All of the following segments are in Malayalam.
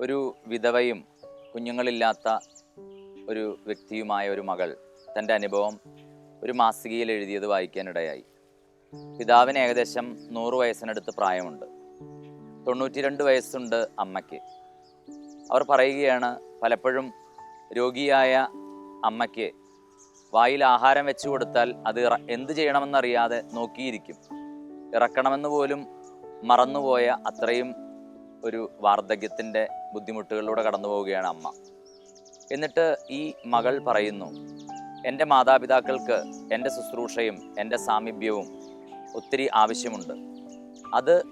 ഒരു വിധവയും കുഞ്ഞുങ്ങളില്ലാത്ത ഒരു വ്യക്തിയുമായ ഒരു മകൾ തന്റെ അനുഭവം ഒരു മാസികയിൽ എഴുതിയത് വായിക്കാനിടയായി. പിതാവിന് ഏകദേശം നൂറ് വയസ്സിനടുത്ത് പ്രായമുണ്ട്. തൊണ്ണൂറ്റി രണ്ട് വയസ്സുണ്ട് അമ്മയ്ക്ക്. അവർ പറയുകയാണ് പലപ്പോഴും രോഗിയായ അമ്മയ്ക്ക് വായിൽ ആഹാരം വെച്ചു കൊടുത്താൽ അത് എന്ത് ചെയ്യണമെന്നറിയാതെ നോക്കിയിരിക്കും. ഇറക്കണമെന്ന് പോലും മറന്നുപോയ അത്രയും ഒരു വാർദ്ധക്യത്തിന്റെ ബുദ്ധിമുട്ടുകളിലൂടെ കടന്നു പോവുകയാണ് അമ്മ. എന്നിട്ട് ഈ മകൾ പറയുന്നു എന്റെ മാതാപിതാക്കൾക്ക് എന്റെ ശുശ്രൂഷയും എന്റെ സാമീപ്യവും ഒത്തിരി ആവശ്യമുണ്ട്. അത്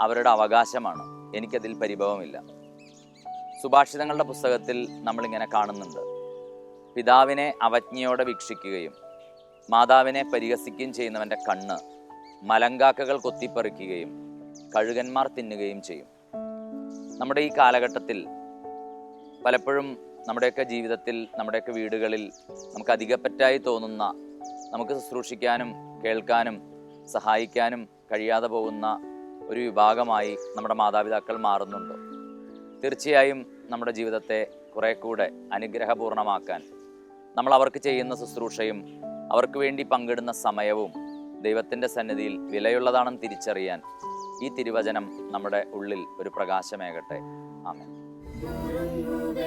അവരുടെ അവകാശമാണ്. എനിക്കതിൽ പരിഭവമില്ല. സുഭാഷിതങ്ങളുടെ പുസ്തകത്തിൽ നമ്മളിങ്ങനെ കാണുന്നുണ്ട്. പിതാവിനെ അവജ്ഞയോടെ വീക്ഷിക്കുകയും മാതാവിനെ പരിഹസിക്കുകയും ചെയ്യുന്നവന്റെ കണ്ണ് മലങ്കാക്കകൾ കൊത്തിപ്പറിക്കുകയും കഴുകന്മാർ തിന്നുകയും ചെയ്യും. നമ്മുടെ ഈ കാലഘട്ടത്തിൽ പലപ്പോഴും നമ്മുടെയൊക്കെ ജീവിതത്തിൽ നമ്മുടെയൊക്കെ വീടുകളിൽ നമുക്ക് അധികപ്പറ്റായി തോന്നുന്ന നമുക്ക് ശുശ്രൂഷിക്കാനും കേൾക്കാനും സഹായിക്കാനും കഴിയാതെ പോകുന്ന ഒരു വിഭാഗമായി നമ്മുടെ മാതാപിതാക്കൾ മാറുന്നുണ്ട്. തീർച്ചയായും നമ്മുടെ ജീവിതത്തെ കുറെ കൂടെ അനുഗ്രഹപൂർണമാക്കാൻ നമ്മൾ അവർക്ക് ചെയ്യുന്ന ശുശ്രൂഷയും അവർക്ക് വേണ്ടി പങ്കിടുന്ന സമയവും ദൈവത്തിന്റെ സന്നിധിയിൽ വിലയുള്ളതാണെന്ന് തിരിച്ചറിയാൻ ഈ തിരുവചനം നമ്മുടെ ഉള്ളിൽ ഒരു പ്രകാശമേകട്ടെ. നുറുങ്ങുവെട്ടം